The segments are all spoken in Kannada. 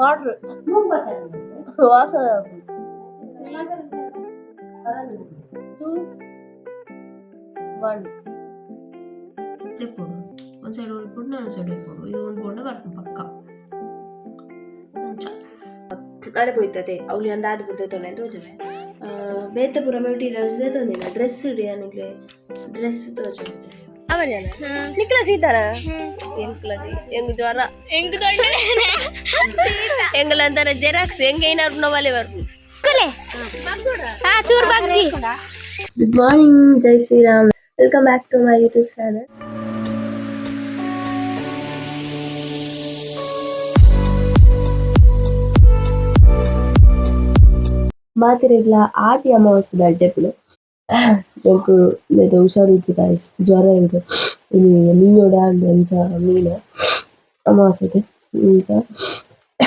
ಆರ್ಡ್ರ್ ವಾಸನೆ ಟೂ ಒನ್ ತೆಪ್ಪೋಡು ಒಂದು ಸೈಡ್ ಉಳ್ಕೊಂಡು ನಾನು ಸೈಡ್ ಇಟ್ಕೊಂಡು ಇದು ಒಂದು ಬೋಂಡ ಬರ್ಕೊಂಡು ಪಕ್ಕ ಕೊಂಚ ಅಡೆ ಪೋಯ್ತದೆ ಅವಳಿ ಒಂದು ಆದ ಬಿಡ್ತೈತೆ ತೋಜವೆ ಬೇತೆ ಪೂರ ಮೆಟೀರಿಯಲ್ಸ್ ತಂದಿಲ್ಲ ಡ್ರೆಸ್ ಇಡಿಯಾನಿಗೆ ಡ್ರೆಸ್ ತೋಜವೆ ಅವರಿಯಲ್ಲ ನಿಕ್ಲ ಸೀತಾರ ಎಂಕ್ಲದಿ ಎಂಗ್ ಜ್ವರ ಎಂಗ್ ದೊಡ್ಡ ಎಂಗ್ಲ ಅಂತಾರೆ ಜೆರಾಕ್ಸ್ ಹೆಂಗ್ ಏನಾದ್ರು ನೋವಲ್ಲಿ ಬರ್ಕು ಹಾ ಚೂರ್ ಬಗ್ಗಿ good morning Jai Shriram welcome back to my YouTube channel ಮಾತಿರಗ್ಲ ಆಟಿ ಅಮಾವಾಸ್ಯೆ ಬಡ್ಡೆಪ್ಪುಲು ಎಂಕ್ ಇದು ಹುಷಾರಿಜ್ಜಿ ಗಾಯ್ಸ್ ಜ್ವರ ಎಂಕ್ ಇದು ಮೀನೋಡ ಅಂಡ್ ಒಂಚ ಮೀನು ಅಮಾವಾಸ್ಯೆಗೆ ಇಂಚ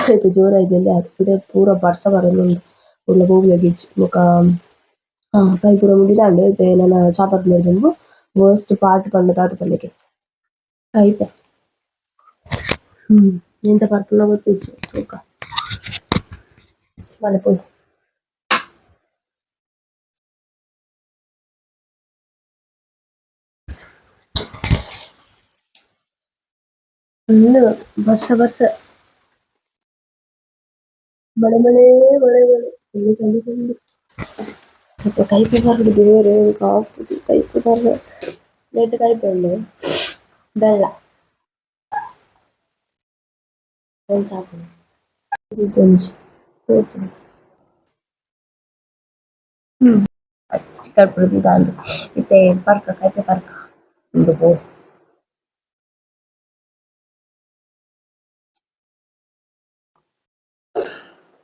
ಐತೆ ಜೋರಾಯ್ಜಲ್ಲಿ ಇಡೆ ಪೂರ ಬರ್ಸ ಬರೋದು ಉಲ್ಲ ಗೋಗ್ಲ ಗಿಜ್ ಮುಖ ಹಾ ಕೈ ಪೂರ ಮುಡಿಲ ಅಂಡ್ ಐತೆ ನನ್ನ ಚಾಪತ್ ಮೇಡ್ದಂಗು ವರ್ಸ್ಟ್ ಪಾರ್ಟ್ ಪಂಡ ತಾತ ಪಂಡಕ್ಕೆ ಕೈತೆ ಹ್ಮ್ ಎಂತ ಪರ್ಪುಲ ಗೊತ್ತಿಜ್ಜು ತೂಕ ಮನೆ ಫುಲ್ಲು ಬರ್ಸ ಬರ್ಸ ಮಳೆ ಮಳೆ ಮಳೆ ಮಳೆ ಫುಲ್ಲು ಚಳಿ ಚಳಿ ಮತ್ತೆ ಕೈಪೆ ಬರೋದು ಬೇರೆ ಕಾಫಿ ಕೈಪೆ ಬರೋದು ಲೆಟ್ ಕೈಪೆ ಉಂಡು ಬೆಲ್ಲ ಒಂದು ಸಾಕು ಗೊಂಜಿ ಹ್ಮ್ ಸ್ಟಿಕ್ಕರ್ ಪುಡಿದು ದಾಂಡು ಮತ್ತೆ ಪರ್ಕ ಕೈಪೆ ಪರ್ಕ ಒಂದು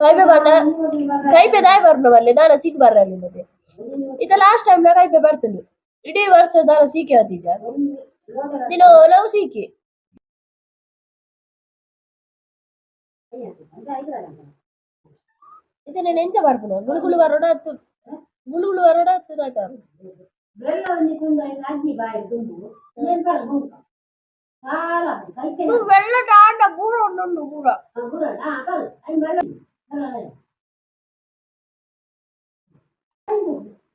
ಬಣ್ಣ, ಕೈಪೆ ದಾಯ ಬರ್ನ ಬಲ್ಲೆ ದಾನ ಸೀಕ್ ಬರ್ರಲ್ಲಿ ಮತ್ತೆ ಇತ ಲಾಸ್ಟ್ ಟೈಮ್ ಲ ಕೈಪೆ ಬರ್ತೇನೆ ಇಡೀ ವರ್ಷ ದಾನ ಸೀಕೆ ಆತಿದ್ದ ನೀನು ಲವ್ ಸೀಕೆ. ಇದನ್ನ ನೆಂಚ ಬರ್ಬೋದು ಗುಳುಗುಳು ಬರೋಣ ಹತ್ತು ಗುಳುಗುಳು ಬರೋಡ ಹತ್ತು ಆಯ್ತಾ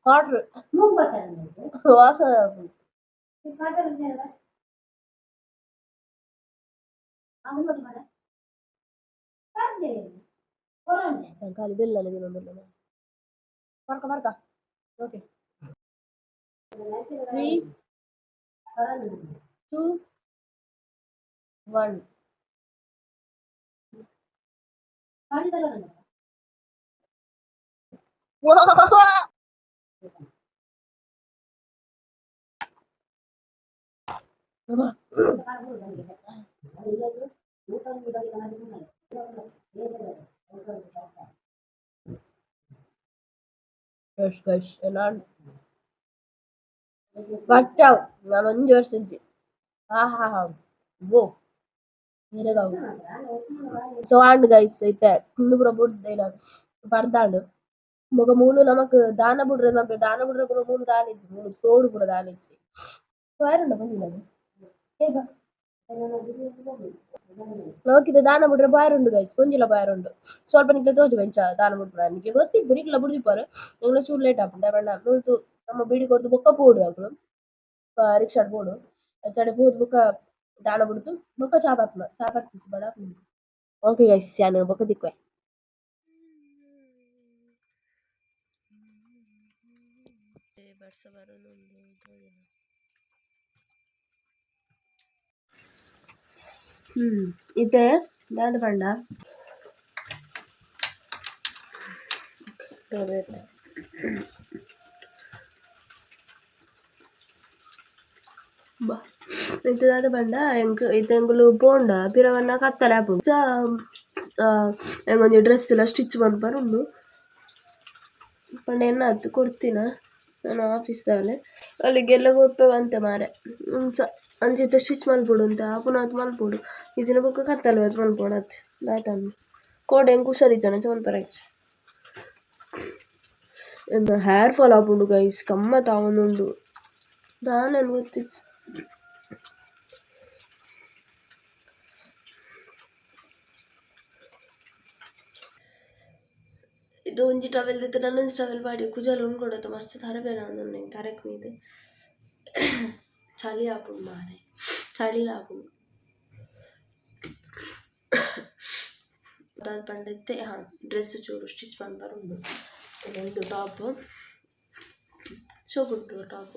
காட்ரு வாசனை. தக்காளி பெல் அல்லது ஒன்று மறக்க மறக்கா? Okay three two one 빨리 달아가는 거야. 와. 봐봐. Koş koş helal. Watch out. Lan onu görsün. Ha ha ha. Bu. అయితే కుండు ಪೂರ ಬುಡ್ದೇನ ಪರ್ದಾಂಡು ಬೊಕ ಮೂಲು ನಮಕ್ ದಾನ ಬುಡ್ರೆ ನಮಕ್ ದಾನ ಬುಡ್ರೆ ಪೂರ ಮೂಲು ದಾನ ಇಜ್ಜಿ ಮೂಲು ತೋಡು ಪೂರ ದಾನ ಇಜ್ಜಿ ಯಾರುಂಡ ಬಂದಿಲ್ಲ ಹೇಗ ಲೋಕಿದ ದಾನ ಬುಡ್ರೆ ಬಾಯರುಂಡು ಗೈಸ್ ಪೊಂಜಿಲ ಬಾಯರುಂಡು ಸ್ವಲ್ಪ ನಿಕ್ಲೆ ತೋಜು ಬೆಂಚ ದಾನ ಬುಡ್ಪುರ ನಿಕ್ಲೆ ಗೊತ್ತಿಪ್ಪು ನಿಕ್ಲ ಬುಡ್ದಿಪ್ಪರು ನಿಕ್ಲೆ ಚೂರು ಲೇಟ್ ಆಪುಂಡು ಬಣ್ಣ ನುಳ್ತು ನಮ್ಮ ಬೀಡಿ ಕೊಡ್ದು ಬೊಕ್ಕ ಪೋಡು ಅಕ್ಲು ರಿಕ್ಷಾಡ್ ಪೋಡು ಚಡೆ ಪೋದು ಬೊಕ್ಕ ದಾನ ಬುಡ್ದು ಬೊಕ್ಕ ಚಾ ಬರ್ಪುನ ಚಾ ಬರ್ತಿಸಿ ಬಡ ಓಕೆ ಗೈಸ್ ಯಾನು ಬೊಕ್ಕ ದಿಕ್ವೆ ಹ್ಮ್ ಇದೆ ದಾದ ಪಂಡ ಬಾ ದಾದ ಪಂಡ ಎಂಕ್ ಇತ್ತೆ pira warna kata lah bu ನಂಗೊಂದು ಡ್ರೆಸ್ ಲ ಸ್ಟಿಚ್ ಮನ್ಪರುಂಡು ಪಂಡ ಎನ್ನ ಅತ್ತು ಕೊಡ್ತೀನ ನಾನು ಆಫೀಸ್ದಾಗಲೆ ಅಲ್ಲಿಗೆಲ್ಲ ಗೊತ್ತವಂತೆ ಮಾರೆ. ಸ, ಅಂಜಿತ ಸ್ಟಿಚ್ ಮಲ್ಪೊಡು ಅಂತ, ಪುನಃ ಅದು ಮಲ್ಪೊಡು ಇಜಿನ ಬೊಕ್ಕ ಕತ್ತಲೆ ಅದು ಮಲ್ಪೊಡು ಅತ್ತೆ ದಾಯ್ತಂದು ಕೋಡೆ ಹೆಂಗೆ ಹುಷಾರಿದ್ದಾನೆ ಚಮಲ್ಪರಾಯ್ತು ಎಂತ ಹೇರ್ ಫಾಲ್ ಆಪುಂಡು ಗೈಸ್ ಗಮ್ಮತ್ ಆವೊಂದುಂಡು ದಾನನ್ ಗೊತ್ತಿತ್ತು. ಇದು ಒಂಜಿ ಟವೆಲ್ ದಿತ್ತು ನನ್ನೊಂಜಿ ಟವೆಲ್ ಬಾಡಿ ಕುಜಲ್ ಉಂಡ್ಕೊಡತ್ತು ಮಸ್ತ್ ತರಬೇನ ಒಂದೊಂದು ತರಕ್ ಮೀದು ಚಳಿ ಆಪುಂಡು ಮಾರೆ ಚಳಿ ಆಪುಂಡು ಅದಾದ ಪಂಡತ್ತೆ ಹಾಂ ಡ್ರೆಸ್ ಚೂರು ಸ್ಟಿಚ್ ಮನ್ಪರುಂಡು ಇದೊಂದು ಟಾಪ್ ಶೋಕುಂಟು ಟಾಪ್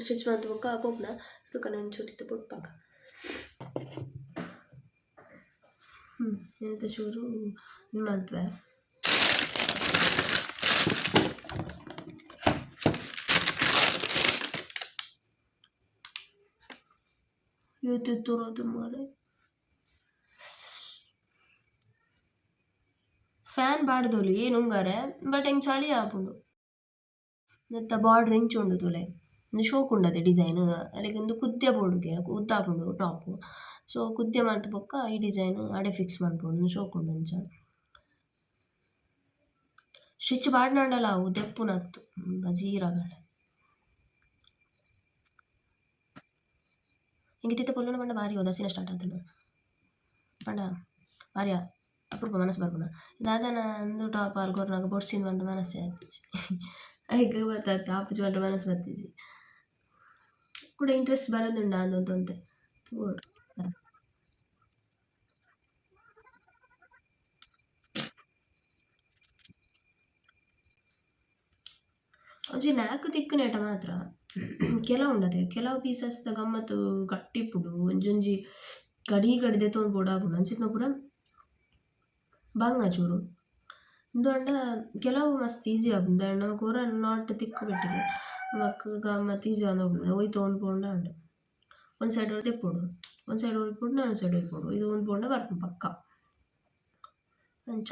ಸ್ಟಿಚ್ ಮಂತ್ ಬೊಕ್ಕ ಪೋಪ್ನ ತುಕ ನಾನು ಚೂರಿತ್ತು ಪೊಟ್ಪಾಗ ಹ್ಞೂ ಚೂರು ಇದು ಮಲ್ಪೆ ಇವತ್ತು ತೋರೋದು ಮಾರೆ. ಫ್ಯಾನ್ ಬಾಡ್ದೋಲಿ ನುಂಗಾರೆ ಬಟ್ ಹೆಂಗೆ ಚಳಿ ಆಪುಂಡು ನೆತ್ತ ಬಾರ್ಡ್ರ್ ಹೆಂಚುಂಡು ತುಲೆ? ಶೋಕ್ ಉಂಡದೆ ಡಿಸೈನ್ ಅಲ್ಲಿಗೆ ಒಂದು ಕುದ್ದೆ ಬೋರ್ಡ್ಗೆ ಉದ್ದಾಪುಂಡು ಟಾಪ್ ಸೊ ಕುದ್ದೆ ಮಾಡ್ತ ಬೊಕ್ಕ ಈ ಡಿಸೈನ್ ಅಡೆ ಫಿಕ್ಸ್ ಮಾಡ್ಬೋದು ಶೋಕ್ ಉಂಡು ಅಂಚ ಸ್ಟಿಚ್ ಪಾಡ್ನಂಡಲ್ಲ ಅವು ದೆಪ್ಪುನತ್ತು ಬಜೀರಗಡೆ ಹಿಂಗೆ ತಿತ್ತ ಪೊಲ್ಲುನ ಪಂಡ ಭಾರಿ ದಸಿನ ಸ್ಟಾರ್ಟ್ ಆತನ ಪಂಡ ಭಾರಿ ಅಪರೂಪ ಮನಸ್ಸು ಬರ್ಪುನ ದಾದನ ಒಂದು ಟಾಪ್ ಆಲ್ಗೋರ್ನಾಗ ಬೊಡ್ಸಿನ ಪಂಡ ಮನಸ್ಸೇ ಆತಿಜಿ ಐಗ ಬತ್ತಾತ ಆಪುಜಿ ಪಂಡ ಮನಸ್ಸು ಬತ್ತಿಜಿ ಕೂಡ ಇಂಟ್ರೆಸ್ಟ್ ನಾಲ್ಕು ತಿಕ್ಕುನೇಟ ಮಾತ್ರ. ಕೆಲವು ಉಂಡದೆ ಕೆಲವು ಪೀಸಸ್ದ ಗಮ್ಮತ್ತು ಗಟ್ಟಿಪ್ಪುಡು ಒಂಜೊಂಜಿ ಗಡಿ ಗಡಿದೆ ತೊಂದು ಬೋಡಾಗುಂಡು ಅಂಚಿತ್ನ ಪೂರ ಬಂಗ ಚೂರು ಇಂದೋಂಡ ಕೆಲವು ಮಸ್ತ್ ಈಸಿ ಆಪುಂಡು ನಮಗೆ ನಮಕ್ ಒರ ನಾಟ್ ತಿಕ್ಕು ಬೆಟ್ಟಿಗೆ ನಮಕ್ ಗಮ್ಮತ್ ಈಸಿ ಆಂದು ಒಯ್ ತೊಗೊಂಡು ಪೋಂಡ ಉಂಡು ಒಂದು ಸೈಡ್ ಅವ್ರು ತಿಪ್ಪುಡು. ಒಂದು ಸೈಡ್ ಒಳಗೆ ನಾನು ಸೈಡ್ ಒಳಗೆ ಇದು ಒಂದು ಪೋಂಡ ಬರ್ಪು ಪಕ್ಕ. ಅಂಚ.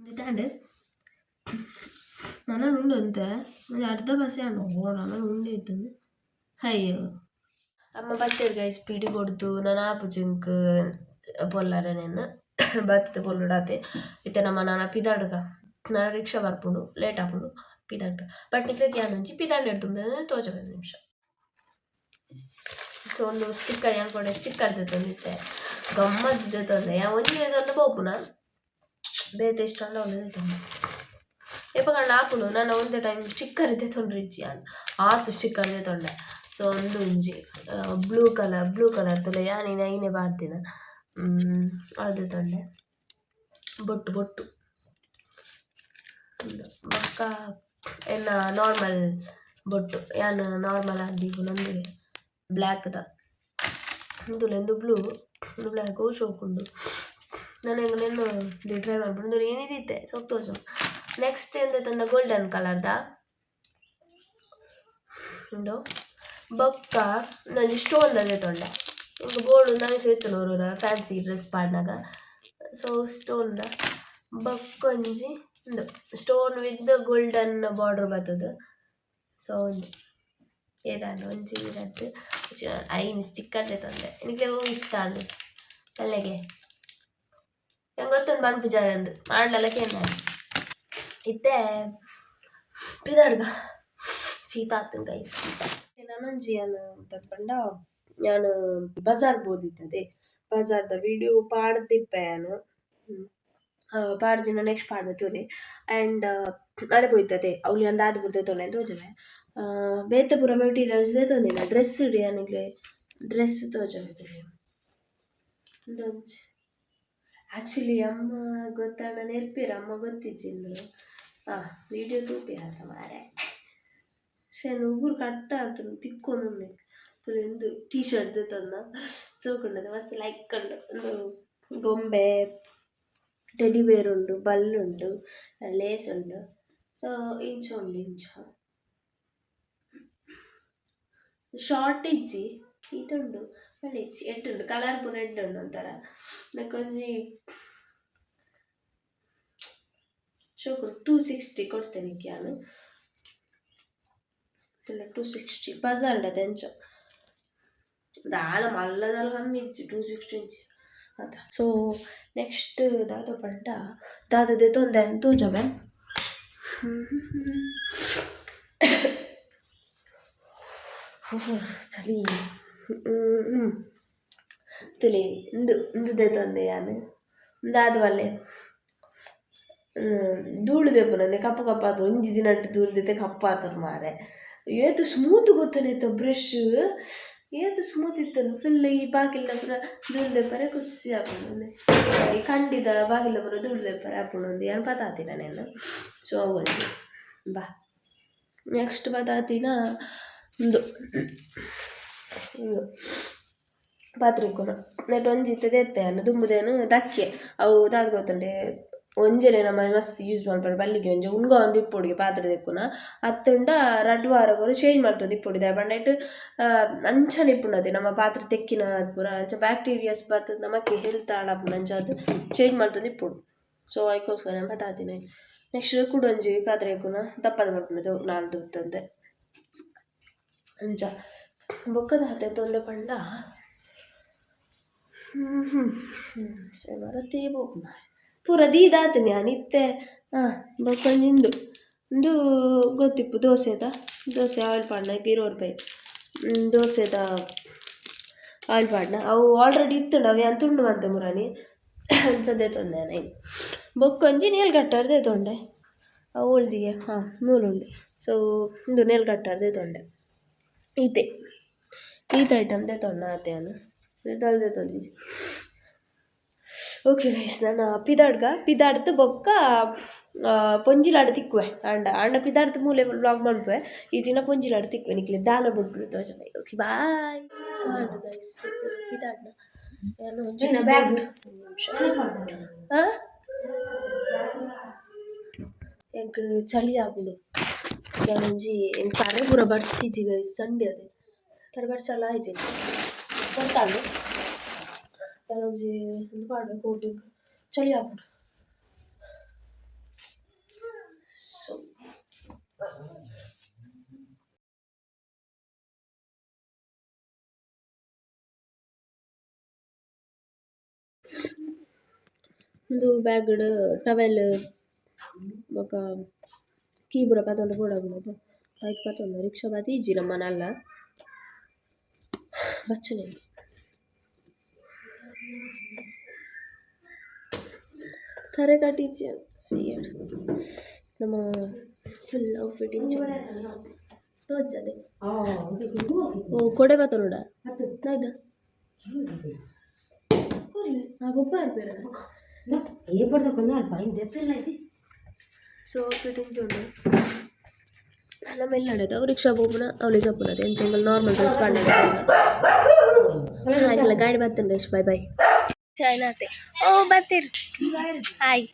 ಇದಾಂಡ್ ನನ್ನನ್ನು ಉಂಡು അടുത്ത ബസ്സാണ് ಅರ್ಧ ಬಸ್ಸೆ എത്തുന്നു അയ്യോ അമ്മ ಉಂಡು സ്പീഡ് കൊടുത്തു ನಾನು ಆಪುಜಿಂಕ್ ಪೊಲ್ಲಾರೆ ನೆನ್ನ. ಬತ್ತದ ಪೊಲ್ಲುಡಾತೆ ಇತ್ತೆ ನಮ್ಮ ನಾನ ಪಿದಾಡ್ಗ. ನಾನು ರಿಕ್ಷಾ ಬರ್ಪುಂಡು ಲೇಟ್ ಆಪುಂಡು ಪಿದಾಡ್ಗ ಬಟ್ ನಿಕ್ಲೆತಿ ಯಾನ್ నుంచి ಪಿದಾಂಡ್ ಎಡ್ತುಂದೆ ತೋಜಬೇಕು ನಿಮಿಷ. ಸೊ ಒಂದು ಸ್ಟಿಕ್ಕರ್ ಯಾನ್ಕೊಂಡೆ ಸ್ಟಿಕ್ಕರ್ ತಂದಿತ್ತೆ ಗಮ್ಮತ್ ತಂದೆ ಯಾ ಒಂದೇ ತಂದು ಬೇತೆ ಇಷ್ಟ ಅಲ್ಲ ಒಂದೇ ತಂದೆ ಎಪ್ಪಗಂಡ ಆಪುಂಡು ನಾನು ಒಂದೇ ಟೈಮ್ ಸ್ಟಿಕ್ಕರ್ ಇದೆ ತೊಂಡ್ರಿಜ್ಜಿ ಅನ್ ಆತು ಸ್ಟಿಕ್ಕರ್ ಇದೆ ತೊಂಡೆ ಸೊ ಒಂದು ಒಂಜಿ ಬ್ಲೂ ಕಲರ್ ಬ್ಲೂ ಕಲರ್ ತುಲೆ ಯಾನಿನ ಐನೆ ಬಾಡ್ದಿನ ಅದು ತೊಂಡೆ ಬೊಟ್ಟು ಬೊಟ್ಟು. ಬೊಕ್ಕ ಎನ್ನ ನಾರ್ಮಲ್ ಬೊಟ್ಟು. ಯಾನ್ ನಾರ್ಮಲ್ ಆದಿಪ್ಪು ಬ್ಲಾಕ್ ಬ್ಲ್ಯಾಕ್ದ ಉಂದುಲೆಂದು ಬ್ಲೂ ಬ್ಲ್ಯಾಕ್ ಶೋಕುಂಡು. ನಾನು ಹೆಂಗನೇನು ಟ್ರೈ ಮಾಡ್ಬಿಟ್ಟು ಏನಿದೆ ಸೊಪ್ಪು ತೋರಿಸು ನೆಕ್ಸ್ಟ್ ಎಂದ ತಂದ? ಗೋಲ್ಡನ್ ಕಲರ್ದ ಉಂಡು. ಬೊಕ್ಕ ನಾನು ಸ್ಟೋನ್ದಾಗ ತೊಂಡೆ. ಒಂದು ಬೋರ್ಡು ನಾನು ಸೇತು ನೋಡೋಣ ಫ್ಯಾನ್ಸಿ ಡ್ರೆಸ್ ಪಾಡ್ನಾಗ. ಸೊ ಸ್ಟೋನ್ದ ಬಕ್ಕೊಂಜಿ ಒಂದು ಸ್ಟೋನ್ ವಿತ್ ಗೋಲ್ಡನ್ ಬಾರ್ಡರ್ ಬರ್ತದೆ. ಸೊ ಒಂದು. ಏದಾಂಡು ಒಂಜಿ ಐನ್ ಸ್ಟಿಕ್ಕರ್ಲೆ ತಂದೆ ನಿಮಗೆ ಇಷ್ಟ ಅಲ್ಲಿ ಅಲ್ಲಿಗೆ. ಹೆಂಗೆ ಗೊತ್ತೊಂದು ಬಣ್ಣ ಪೂಜಾರಿ ಅಂದು. ಮಾಡ್ಲಲ್ಲ ಕೇಂದ್ರ ಇತ್ತೆ ಪಿದಾಡ್ಗ ಸೀತಾ ಆತನ ಕೈ ಸೀತಾ ನನ್ನೊಂಜಿ ಯಾನು ತಪ್ಪಂಡ ನಾನು ಬಜಾರ್ ಬೋದಿತ್ತದೆ ಬಜಾರ್ದ ವಿಡಿಯೋ ಪಾಡ್ದಿಪ್ಪೆ ನಾನು. ಪಾಡ್ದಿನ ನೆಕ್ಸ್ಟ್ ಪಾಡ್ದೆ ತೋಲೆ ಆ್ಯಂಡ್ ಅಡೆ ಪೋಯ್ತದೆ ಅವ್ಲಿ ಒಂದು ಆದ ಬುರ್ದೆ ತೊಲೆ ತೋಜವೆ. ಬೇತೆ ಪೂರ ಮೆಟೀರಿಯಲ್ಸ್ ತೊಂದಿನ ಡ್ರೆಸ್ ಇಡಿ ನನಗೆ ಡ್ರೆಸ್ ತೋಜವೆ ಒಂದೊಂದು ಆ್ಯಕ್ಚುಲಿ ಅಮ್ಮ ಗೊತ್ತಾಣ ನೆರ್ಪಿರ ಅಮ್ಮ ಗೊತ್ತಿಜ್ಜಿಂದು ಹಾಂ ವಿಡಿಯೋ ತೂಪಿ ಆತ ಮಾರೆ ಶೇನು ಉಗುರು ಕಟ್ಟ ಆತನು ತಿಕ್ಕೊಂಡು ತುಳಿಂದು ಟೀ ಶರ್ಟ್ ತಂದ ಸೋಕೊಂಡದ ಮಸ್ತ್ ಲೈಕ್ ಕಂಡು ಒಂದು ಗೊಂಬೆ ಟೆಡಿ ಬೇರ್ ಉಂಡು ಬಲ್ಲುಂಡು ಲೇಸ್ ಉಂಡು ಸೊ ಇಂಚ ಉಂಡು ಇಂಚ ಶಾರ್ಟ್ ಇಜ್ಜಿ ಇದುಂಡು ಒಳ್ಳೆ ಇಜ್ಜಿ ಎಟ್ಟುಂಡು ಕಲರ್ ಪೂರ ಎಡ್ಡುಂಡು ಒಂಥರ ನಾಕೊಂಜಿ ಶೋಕುಡು ಟೂ ಸಿಕ್ಸ್ಟಿ ಕೊಡ್ತೇನೆ ನಾನು ಟೂ ಸಿಕ್ಸ್ಟಿ ಬಜಾರ್ಡ ತೆಂಚ ದಾಲ ಮಲ್ಲದಲ್ಲ ಕಮ್ಮಿ ಇಜ್ಜಿ ಟೂ ಸಿಕ್ಸ್ಟಿ ಇಂಚಿ ಅದ ಸೊ ನೆಕ್ಸ್ಟ್ ದಾದ ಪಂಡ ದಾದದೆ ತೊಂದೆ ತೂಜಬೆ ಚಳಿ ತಲೆ ಇಂದು ಇಂದುದೆ ತೊಂದೆ ಯಾನು? ಉಂದಾದ್ ಬಲ್ಲೆ ಧೂಳು ದೆಪ್ಪುನಂದೆ ಕಪ್ಪು ಕಪ್ಪು ಆತು, ಒಂಜಿ ದಿನ ಧೂಳು ದೆತ್ತೆ ಕಪ್ಪು ಆತರು ಮಾರೆ. ಏತು ಸ್ಮೂತ್ ಗೊತ್ತನೇತ ಬ್ರಷ್? ಏತು ಸ್ಮೂತ್ ಇತ್ತು ಫುಲ್ ಈ ಬಾಗಿಲ ಪುರ ಧೂಳು ದೆಪ್ಪರೆ ಖುಷಿ ಆಪುಂಡು ಈ ಖಂಡಿತ ಬಾಗಿಲ ಪೂರ ಧೂಳು ದೆಪ್ಪರೆ ಆಪುಂಡು ಏನು ಪತಾತಿನ నేను ಸೊ ಒಂಜಿ ಬಾ. ನೆಕ್ಸ್ಟ್ ಪತಾತಿನ ಒಂದು ಪಾತ್ರೆ ಇಕ್ಕೊನ ನೆಟ್ ಒಂಜಿ ಇತ್ತದ ಎತ್ತೆ ತುಂಬುದೇನು ದಕ್ಕೆ ಅವು ದಾದ ಗೊತ್ತುಂಡೆ ಒಂಜೆನೆ ನಮ್ಮ ಮಸ್ತ್ ಯೂಸ್ ಮಾಡ್ಬಾರ್ದು ಬಲ್ಲಿಗೆ ಒಂಜಿ. ಉಣ್ಗ ಒಂದು ಇಪ್ಪುಡಿಗೆ ಪಾತ್ರೆ ತೆಕ್ಕುನ ಅತ್ತುಂಡ ವಾರ ವಾರಗೊರು ಚೇಂಜ್ ಮಾಡ್ತದೆ ಇಪ್ಪೊಡಿ ಬಂಡೈಟ್ ಅಂಚನೆ ಇಪ್ಪುಣದೆ ನಮ್ಮ ಪಾತ್ರೆ ತೆಕ್ಕಿನ ಪೂರ. ಅಂಚ ಬ್ಯಾಕ್ಟೀರಿಯಾಸ್ ಬರ್ತದೆ ನಮಗೆ ಹೆಲ್ತ್ ಹಾಳಾಪುಂಡು ಅಂಚ ಚೇಂಜ್ ಮಾಡ್ತದೆ ಇಪ್ಪುಡು. ಸೊ ಅದಕ್ಕೋಸ್ಕರ ನಾನು ತಾತಿನ ನೆಕ್ಸ್ಟ್ ಕುಡೊಂಜಿ ಪಾತ್ರೆ ದಪ್ಪದ ಬರ್ಪುಂಡು ನಾಲ್ ತುತ್ತಂದೆ ಅಂಚ. ಬೊಕ್ಕದ ಹತ್ತೆ ಬೋಕ್ ಮಾರೆ ಪೂರ ದೀದಾತೀನಿ ಅನಿತ್ತೆ ಹಾಂ ಬೊಕ್ಕೊಂದಿಂದು ಇಂದು ಗೊತ್ತಿಪ್ಪು, ದೋಸೆದ. ದೋಸೆ ಆಯಿಲ್ ಪಾಡ್ನ, ಗಿರೋರ್ ಬೈ. ದೋಸೆದ ಆಯಿಲ್ ಪಾಡ್ನ. ಅವು ಆಲ್ರೆಡಿ ಇತ್ತು ಅವು ಏನು ತುಂಡು ಮಂತೆ ಮುರಾನಿ. ಸದ್ಯ ತೊಂದೆ ನೈ ನೇಲ್ ಕಟ್ಟಾರ್ದೆ ತೊಂಡೆ. ಅವು ಉಳ್ದಿಗೆ, ಹಾಂ, ನೂಲುಂಡೆ. ಸೊ ಇಂದು ನೇಲ್ ಕಟ್ಟರ್ದೇ ತೊಂಡೆ ಈತೆ ಈತ ಐಟಮ್ ದೇ ತೊಂಡ ಆತೆ ನಾನು ದಲ್ದೆ ತೊಂದಿಸಿ ಓಕೆ ಗೈಸ್ ನಾನು ಪಿದಾಡ್ಗ ಪಿದಾಡ್ದು ಬೊಕ್ಕ ಪೊಂಜಿಲಾಡ ತಿಕ್ಕುವೆ ಆಂಡ ಆಂಡ ಪಿದಾಡ್ದು ಮೂಲೆ ಬ್ಲಾಗ್ ಮಾಡ್ಬೆ ಈ ದಿನ ಪೊಂಜಿಲಾಡ ತಿಕ್ಕುವೆ ನಿಕ್ಲೆ ದಾನ ಬಿಟ್ಬಿಡು ತೋಜ ಓಕೆ ಬಾಯ್ ಸಾಡು ಗೈಸ್ ಪಿದಾಡ್ನ ನಾನು ಬ್ಯಾಗ್ ಹಾಂ ಎಂಕ್ ಚಳಿ ಆಪುಂಡು ಒಂಜಿ ಎಂಕ್ ಪರೆ ಪೂರ ಬರ್ಚಿಜಿ ಗೈಸ್ ಸಂಡೆ ಅದೆ ತರ ಬರ್ಚಲ್ಲ ಆಯ್ಜಿ ಬರ್ತಾಂಡು ಒಂಜಿ ಎಂತ ಪಾಡ್ರೆ ಕೋಟಿಂಗ್ ಚಳಿ ಆಪುಂಡು ಸೊ ಒಂದು ಬ್ಯಾಗ್ಡ್ ಟವೆಲ್ ಬೊಕ ಕೀ ಪೂರ ಪತೊಂಡು ಪೋಡಾಗುಂಡು ಬೈಕ್ ಪತೊಂಡು ರಿಕ್ಷಾ ಬಾತಿ ಇಜ್ಜಿ ನಮ್ಮ বাচ্চা নেই സാറെ കാട്ടിച്ച് ചെയ്യാറ് നമ്മ ഫുൾ ഔട്ട്ഫിറ്റ് തോച്ചത് ഓ കൊടെ പത്തനുണ്ട നായിത సో ఫిట్టించండి ಬೊಬ್ಬ ಇರ್ಬೇರ ಸೊ ಫಿಟ್ಟಿಂಗ್ಸ್ ಉಂಡು ನಮ್ಮ ಎಲ್ಲಡದು ಅವ್ರು ರಿಕ್ಷಾ ಹೋಗ್ಬುನ ಅವ್ರಿಗೆ ಜಪ್ಪುನದು ಎಂಚಂಗಲ್ ನಾರ್ಮಲ್ ಡ್ರೆಸ್ ಪಾಂಡೆ ಹಾಗೆಲ್ಲ ಗಾಡಿ ಬರ್ತೇನೆ ರೇಷ್ ಬಾಯ್ ಬಾಯ್ ಚಾಯ್ನಾತೆ ಓ ಬರ್ತೀರಿ ಹಾಯ್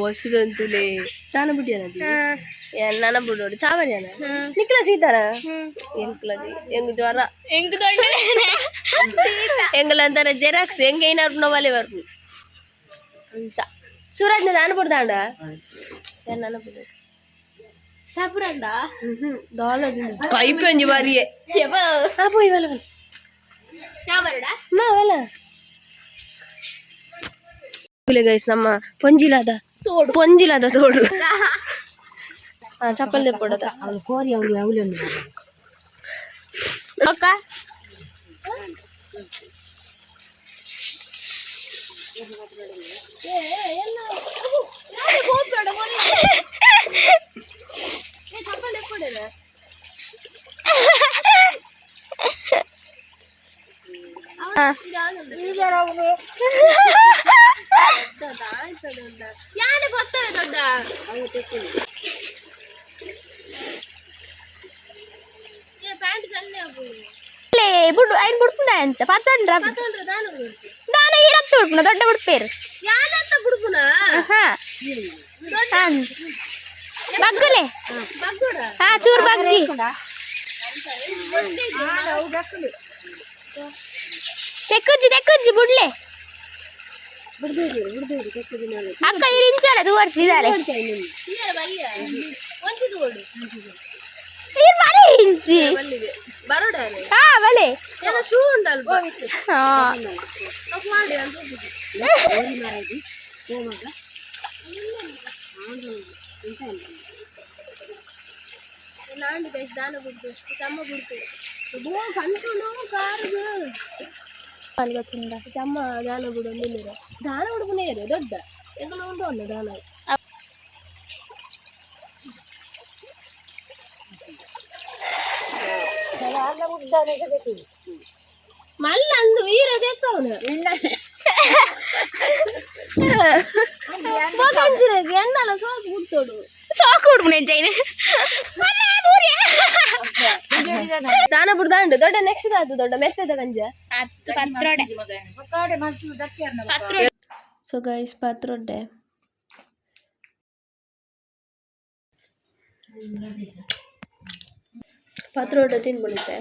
ವರ್ಷದಂತಲೇ ತಾನ ಬಿಟ್ಟಿಯಾನದಿ ನನ್ನ ಬಿಡೋಡು ಚಾವರಿಯಾನ ನಿಕ್ಲ ಸೀತಾರ ಎಂಕ್ಲದಿ ಎಂಗ್ ಜ್ವರ ಎಂಗ್ ದೊಡ್ಡ ಎಂಗ್ಲ ಅಂತಾರ ಜೆರಾಕ್ಸ್ ಎಂಗೆ ಏನಾರು ನೋವಲೆ ಬರ್ಬು ಅಂಚ ಸೂರಜ್ನ ನಾನು ಬಿಡ್ದಾಂಡ ನನ್ನ சாப்பிடண்டா கைப்பஞ்சு வாரியே. ஆ போய் வேலை வேலை. வேலை. இல்லை கைஸ் நம்ம பொஞ்சிலாத. தோடு. பொஞ்சிலாத தோடு. ஆ. ಚಪ್ಪಲ್ದೆ ಪಡೋದ ಅವ್ನು ಕೋರಿ ಅವ್ನು ಅವಳು ಅಕ್ಕ இல்லை யானை கொத்த தொண்டா அவங்க தெக்கு ఇప్పుడు ఆయన పుడుపుందా అంచ పత్తండ్రా దాని ఈ రక్త పుడుపున దొడ్డ పుడిపేరు యాదంతా పుడుపునా బగ్గులే. చూరు బగ్గి. తెక్కుజ్జి తెక్కుజ్జి బుడ్లే. అక్క ఇరించాలి దూవర్చి ఇదాలి ఇరించి. ఉండాలి ఇలాంటి గైస్ దాని గుర్తు తమ్మ గుర్తు. ఓ కంటులు కారు వచ్చిందా తమ్మ దానవుడు ఉంది మీరు. దానవుడు కొనేరు దొడ్డ ఎక్కడ ఉందో ఉంది దానవుడు మళ్ళీ అందు ఈరో ఎండలో సోపు కుడతాడు ಸೋಕು ಹುಡುಗ ನೆಂಚೈನ ದಾನ ಬಿಡು ದಾಂಡು ದೊಡ್ಡ ನೆಕ್ಸ್ಟ್ ಆಯ್ತು ದೊಡ್ಡ ಮೆತ್ತದ ಗಂಜ ಸೊ ಗೈಸ್ ಪತ್ರೊಡ್ಡೆ ಪತ್ರೊಡ್ಡ ತಿನ್ಬಿಡುತ್ತೆ